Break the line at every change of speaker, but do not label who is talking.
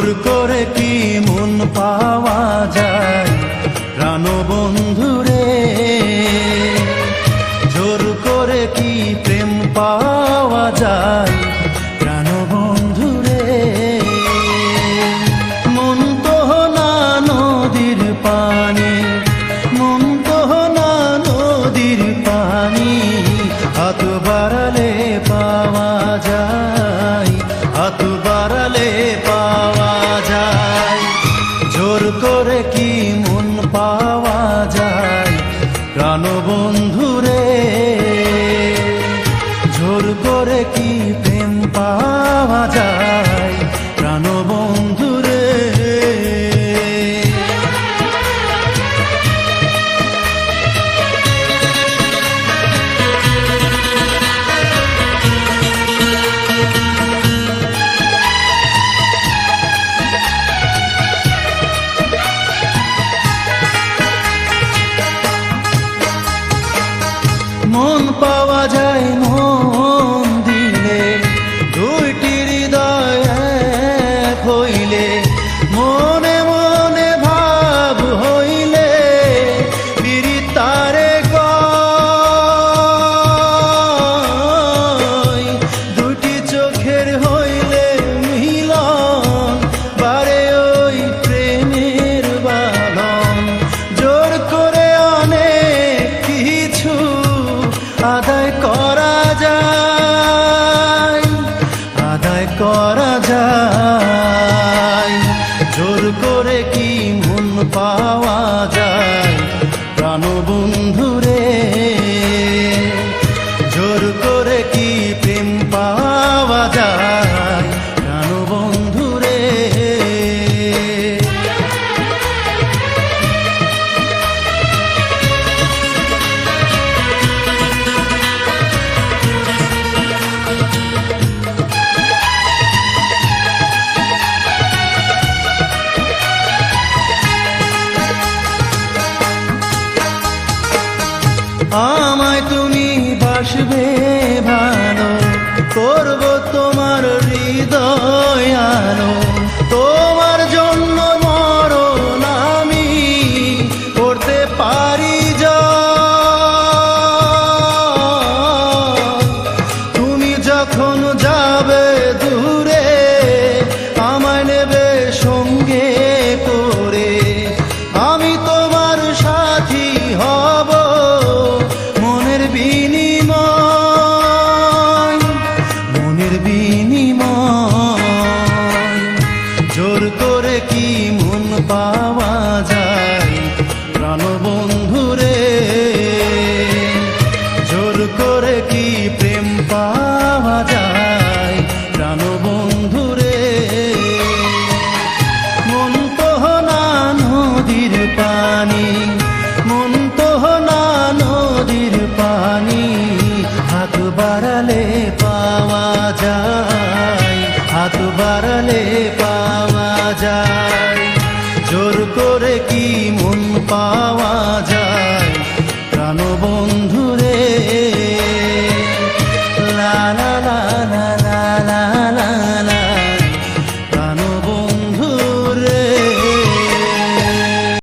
জোর করে কি মন পাওয়া যায়? প্রাণবন্ধুরে জোর করে কি প্রেম পাওয়া যায়? মন নদীর পানি, মন নদীর পানি পাওয়া যায়। যদি মন পাওয়া যায় প্রাণবন্ধুরে। ঝোর করে কি প্রেম পাওয়া যায় প্রাণবন্ধু করা যায়? জোর করে কি মন পাওয়া যায়? আমায় তুমি বাসবে ভালো, করব তোমার হৃদয় আলো। তোমার জন্য মরণ আমি করতে পারি তুমি যখন যাবে দূর পাওয়া